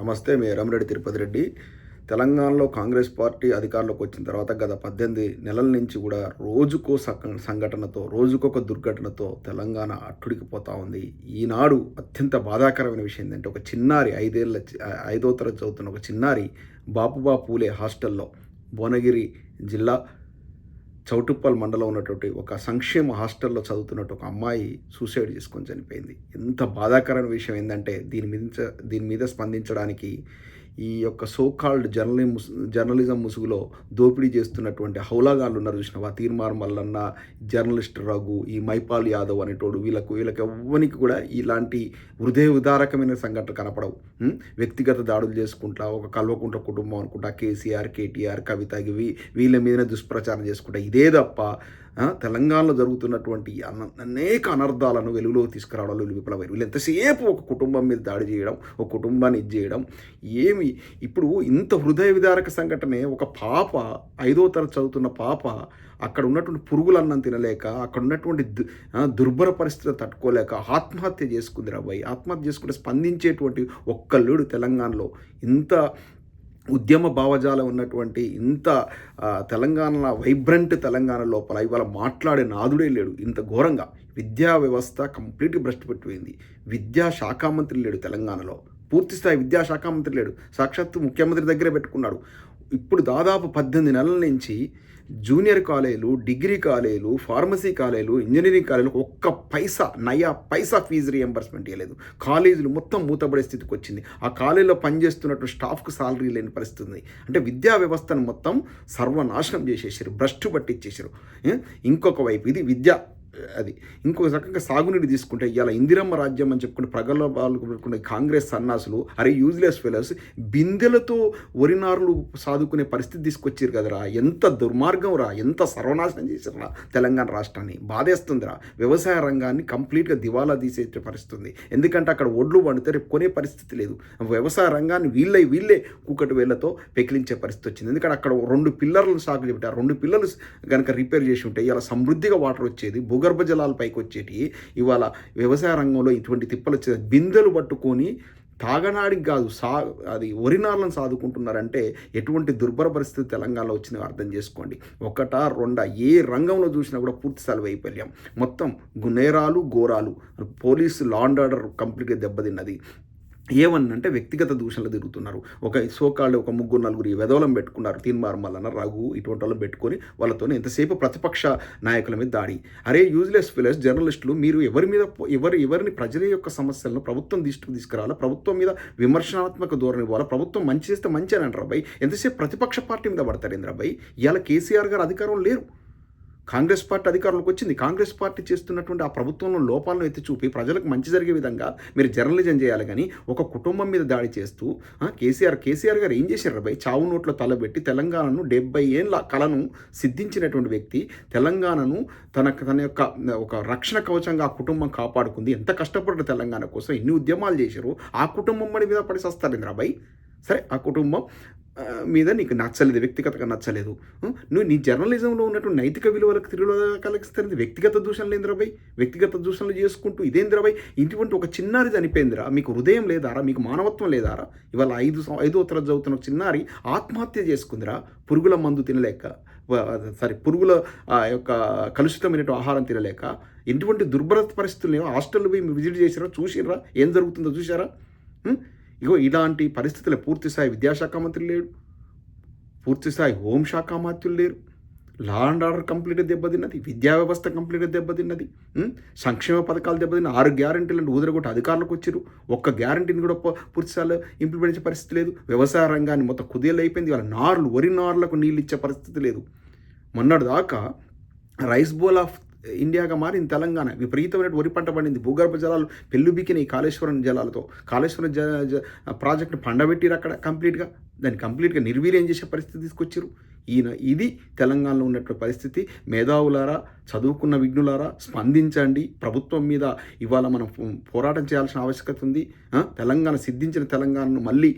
నమస్తే మీ ఎరంరెడ్డి తిరుపతి రెడ్డి. తెలంగాణలో కాంగ్రెస్ పార్టీ అధికారంలోకి వచ్చిన తర్వాత గత పద్దెనిమిది నెలల నుంచి కూడా రోజుకో సక- సంఘటనతో రోజుకొక దుర్ఘటనతో తెలంగాణ అట్టుడికిపోతా ఉంది. ఈనాడు అత్యంత బాధాకరమైన విషయం ఏంటంటే ఒక చిన్నారి ఐదేళ్ళ ఐదో తరగతి చదువుతున్న ఒక చిన్నారి బాపుబా పూలే హాస్టల్లో భువనగిరి జిల్లా చౌటుప్పల్ మండలం ఉన్నటువంటి ఒక సంక్షేమ హాస్టల్లో చదువుతున్నట్టు ఒక అమ్మాయి సూసైడ్ చేసుకొని చనిపోయింది. ఎంత బాధాకరమైన విషయం ఏంటంటే దీని మీద దీని మీద స్పందించడానికి ఈ యొక్క సోకాల్డ్ జర్నలిజం జర్నలిజం ముసుగులో దోపిడీ చేస్తున్నటువంటి హౌలాగాళ్ళు ఉన్నారు చూసినావా? తీర్మార్ మల్లన్న జర్నలిస్ట్ రఘు ఈ మైపాల్ యాదవ్ అనేటోడు వీళ్ళకు వీళ్ళకి ఎవ్వనికి కూడా ఇలాంటి హృదయ ఉదారకమైన సంఘటనలు కనపడవు. వ్యక్తిగత దాడులు చేసుకుంటా ఒక కల్వకుంట కుటుంబం అనుకుంటా కేసీఆర్ కేటీఆర్ కవిత ఇవి వీళ్ళ మీదనే దుష్ప్రచారం చేసుకుంటా. ఇదే తప్ప తెలంగాణలో జరుగుతున్నటువంటి అన- అనేక అనర్థాలను వెలుగులోకి తీసుకురావడంలో వీళ్ళు విప్లవం వీళ్ళు ఎంతసేపు ఒక కుటుంబం మీద దాడి చేయడం ఒక కుటుంబాన్ని ఇది చేయడం ఏమి ఇప్పుడు ఇంత హృదయ విదారక సంఘటనే ఒక పాప ఐదో తరగతి చదువుతున్న పాప అక్కడ ఉన్నటువంటి పురుగులన్నం తినలేక అక్కడ ఉన్నటువంటి దు- దుర్భర పరిస్థితులు తట్టుకోలేక ఆత్మహత్య చేసుకుంది రాబాయి ఆత్మహత్య చేసుకుంటే స్పందించేటువంటి ఒక్కళ్ళుడు తెలంగాణలో. ఇంత ఉద్యమ భావజాలం ఉన్నటువంటి ఇంత తెలంగాణ వైబ్రెంట్ తెలంగాణ లోపల ఇవాళ మాట్లాడే నాదుడే లేడు. ఇంత ఘోరంగా విద్యా వ్యవస్థ కంప్లీట్గా భ్రష్టు పెట్టిపోయింది. విద్యా శాఖ మంత్రి లేడు తెలంగాణలో. పూర్తి స్థాయి విద్యాశాఖ మంత్రి లేడు. సాక్షాత్తు ముఖ్యమంత్రి దగ్గరే పెట్టుకున్నాడు. ఇప్పుడు దాదాపు పద్దెనిమిది నెలల నుంచి జూనియర్ కాలేజీలు డిగ్రీ కాలేజీలు ఫార్మసీ కాలేజీలు ఇంజనీరింగ్ కాలేజీలు ఒక్క పైసా నయా పైసా ఫీజు రియంబర్స్మెంట్ ఇవ్వలేదు కాలేజీలు మొత్తం మూతపడే స్థితికి వచ్చింది. ఆ కాలేజీలో పనిచేస్తున్నట్టు స్టాఫ్కు సాలరీ లేని పరిస్థితి ఉంది. అంటే విద్యా వ్యవస్థను మొత్తం సర్వనాశనం చేసేసారు భ్రష్టు పట్టించేసారు. ఇంకొక వైపు ఇది విద్య అది. ఇంకో రకంగా సాగునీరు తీసుకుంటే ఇలా ఇందిరమ్మ రాజ్యం అని చెప్పుకుంటే ప్రగల్భాలు పెట్టుకునే కాంగ్రెస్ సన్నాసులు అరే యూజ్లెస్ ఫెలర్స్ బిందెలతో ఒరినారులు సాదుకునే పరిస్థితి తీసుకొచ్చారు కదరా. ఎంత దుర్మార్గం రా ఎంత సర్వనాశనం చేసిరా తెలంగాణ రాష్ట్రాన్ని. బాధేస్తుందిరా. వ్యవసాయ రంగాన్ని కంప్లీట్గా దివాలా తీసే పరిస్థితి ఉంది. ఎందుకంటే అక్కడ ఒడ్లు పండితే రేపు కొనే పరిస్థితి లేదు. వ్యవసాయ రంగాన్ని వీళ్ళే వీళ్ళే కూకటి వేళ్ళతో పెకిలించే పరిస్థితి వచ్చింది. ఎందుకంటే అక్కడ రెండు పిల్లర్లను సాగు చెప్పారు రెండు పిల్లలు కనుక రిపేర్ చేసి ఉంటే ఇలా సమృద్ధిగా వాటర్ వచ్చేది భూగర్భ జలాల పైకి వచ్చేటి ఇవాళ వ్యవసాయ రంగంలో ఇటువంటి తిప్పలు వచ్చే బిందెలు పట్టుకొని తాగనాడికి కాదు సా అది వరినార్లను సాదుకుంటున్నారంటే ఎటువంటి దుర్భర పరిస్థితి తెలంగాణలో వచ్చిందో అర్థం చేసుకోండి. ఒకటా రెండ ఏ రంగంలో చూసినా కూడా పూర్తి స్థాయి వైఫల్యం మొత్తం గునేరాలు ఘోరాలు పోలీసు లా అండ్ ఆర్డర్ కంప్లీట్గా దెబ్బతిన్నది. ఏమన్నంటే వ్యక్తిగత దూషణలు తిరుగుతున్నారు. ఒక సోకాళ్ళు ఒక ముగ్గురు నలుగురు వెధవలం పెట్టుకున్నారు. తీన్మార్ మల్లన్న రఘు ఇటువంటి వాళ్ళని పెట్టుకొని వాళ్ళతో ఎంతసేపు ప్రతిపక్ష నాయకుల మీద దాడి. అరే యూజ్లెస్ ఫిలర్స్ జర్నలిస్టులు మీరు ఎవరి మీద ఎవరు ఎవరిని ప్రజల యొక్క సమస్యలను ప్రభుత్వం దృష్టికి తీసుకురావాలా? ప్రభుత్వం మీద విమర్శనాత్మక ధోరణి ఇవ్వాలా? ప్రభుత్వం మంచి చేస్తే మంచి అని అంటారు అబ్బాయి ఎంతసేపు ప్రతిపక్ష పార్టీ మీద పడతారు ఇంద్రబాయ్ ఇవాళ కేసీఆర్ గారు అధికారం లేరు. కాంగ్రెస్ పార్టీ అధికారంలోకి వచ్చింది. కాంగ్రెస్ పార్టీ చేస్తున్నటువంటి ఆ ప్రభుత్వంలో లోపాలను ఎత్తి చూపి ప్రజలకు మంచి జరిగే విధంగా మీరు జర్నలిజం చేయాలి కానీ ఒక కుటుంబం మీద దాడి చేస్తూ కేసీఆర్ కేసీఆర్ గారు ఏం చేశారు భయ్? చావు నోట్లో తలబెట్టి తెలంగాణను డెబ్బై ఏళ్ళ కళను సిద్ధించినటువంటి వ్యక్తి తెలంగాణను తన తన యొక్క ఒక రక్షణ కవచంగా ఆ కుటుంబం కాపాడుకుంది. ఎంత కష్టపడ్డారు తెలంగాణ కోసం ఎన్ని ఉద్యమాలు చేశారు? ఆ కుటుంబం మీద పడి సస్తారు ఇంద్రాబాయ్ సరే ఆ కుటుంబం మీద నీకు నచ్చలేదు వ్యక్తిగతంగా నచ్చలేదు. నువ్వు నీ జర్నలిజంలో ఉన్నటువంటి నైతిక విలువలకు తిరుగులో కలిగిస్తుంది వ్యక్తిగత దూషణలు ఏంద్రాబాయ్ వ్యక్తిగత దూషణలు చేసుకుంటూ ఇదేంద్రాబాయ్ ఇటువంటి ఒక చిన్నారి చనిపోయిందిరా. మీకు హృదయం లేదారా? మీకు మానవత్వం లేదారా? ఇవాళ ఐదు ఐదో తరగతి చదువుతున్న చిన్నారి ఆత్మహత్య చేసుకుందిరా. పురుగుల మందు తినలేక సారీ పురుగుల యొక్క కలుషితమైన ఆహారం తినలేక ఎటువంటి దుర్భర పరిస్థితులు హాస్టల్ పోయి విజిట్ చేసిరా చూసిరా ఏం జరుగుతుందో చూసారా ఇగో ఇలాంటి పరిస్థితులు పూర్తిస్థాయి విద్యాశాఖ మంత్రి లేడు. పూర్తిస్థాయి హోంశాఖ మంత్రులు లేరు. లా అండ్ ఆర్డర్ కంప్లీట్గా దెబ్బతిన్నది. విద్యా వ్యవస్థ కంప్లీట్గా దెబ్బతిన్నది. సంక్షేమ పథకాలు దెబ్బతిన్న ఆరు గ్యారంటీలను ఊదరగొట్టి అధికారులకు వచ్చారు ఒక్క గ్యారంటీని కూడా ప- పూర్తి ఇంప్లిమెంట్ చేసే పరిస్థితి లేదు. వ్యవసాయ రంగాన్ని మొత్తం కుదేలు అయిపోయింది వాళ్ళ నార్లు వరి నార్లకు నీళ్ళు ఇచ్చే పరిస్థితి లేదు. మొన్నటి దాకా రైస్ బోల్ ఆఫ్ ఇండియాగా మారింది తెలంగాణ. విపరీతమైన వరి పంట పండింది. భూగర్భ జలాలు పెళ్ళుబికినాయి కాళేశ్వరం జలాలతో. కాళేశ్వరం జ జ- పండబెట్టిరు అక్కడ కంప్లీట్గా. దాన్ని కంప్లీట్గా నిర్వీర్యం చేసే పరిస్థితి తీసుకొచ్చారు ఈయన ఇది తెలంగాణలో ఉన్నటువంటి పరిస్థితి. మేధావులారా చదువుకున్న విఘ్నులారా స్పందించండి. ప్రభుత్వం మీద ఇవాళ మనం పోరాటం చేయాల్సిన ఆవశ్యకత ఉంది. తెలంగాణ సిద్ధించిన తెలంగాణను మళ్ళీ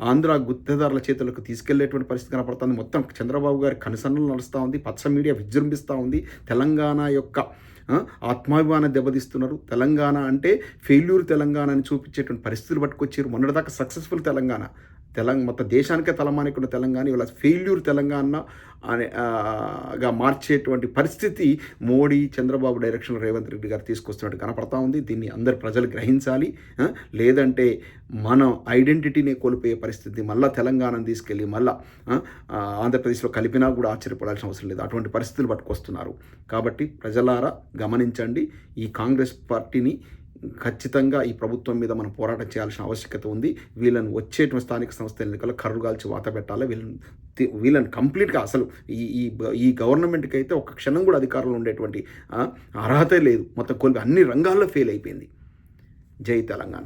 ఆంధ్ర గుత్తేదారుల చేతులకు తీసుకెళ్ళేటువంటి పరిస్థితి కనపడుతుంది. మొత్తం చంద్రబాబు గారి కనుసన్నలు నడుస్తూ ఉంది. పచ్చ మీడియా విజృంభిస్తూ ఉంది. తెలంగాణ యొక్క ఆత్మాభిమానం దెబ్బతీస్తున్నారు. తెలంగాణ అంటే ఫెయిల్యూర్ తెలంగాణ అని చూపించేటువంటి పరిస్థితులు పట్టుకొచ్చారు. మొన్నటిదాకా సక్సెస్ఫుల్ తెలంగాణ. తెలంగాణ మొత్తం దేశానికే తలమానికున్న తెలంగాణ ఇవాళ ఫెయిల్యూర్ తెలంగాణ అనే గా మార్చేటువంటి పరిస్థితి మోడీ చంద్రబాబు డైరెక్షన్లో రేవంత్ రెడ్డి గారు తీసుకొస్తున్నట్టు కనపడతా ఉంది. దీన్ని అందరు ప్రజలు గ్రహించాలి. లేదంటే మనం ఐడెంటిటీనే కోల్పోయే పరిస్థితి మళ్ళీ తెలంగాణను తీసుకెళ్ళి మళ్ళీ ఆంధ్రప్రదేశ్లో కలిపినా కూడా ఆశ్చర్యపడాల్సిన అవసరం లేదు. అటువంటి పరిస్థితులు పట్టుకొస్తున్నారు. కాబట్టి ప్రజలారా గమనించండి ఈ కాంగ్రెస్ పార్టీని ఖచ్చితంగా ఈ ప్రభుత్వం మీద మనం పోరాటం చేయాల్సిన ఆవశ్యకత ఉంది. వీళ్ళని వచ్చేటువంటి స్థానిక సంస్థ ఎన్నికల్లో కర్రుగాల్చి వాత పెట్టాలి? వీళ్ళని వీళ్ళని కంప్లీట్గా అసలు ఈ ఈ ఈ గవర్నమెంట్కి అయితే ఒక క్షణం కూడా అధికారంలో ఉండేటువంటి అర్హత లేదు. మొత్తం కోల్పోయి అన్ని రంగాల్లో ఫెయిల్ అయిపోయింది. జై తెలంగాణ.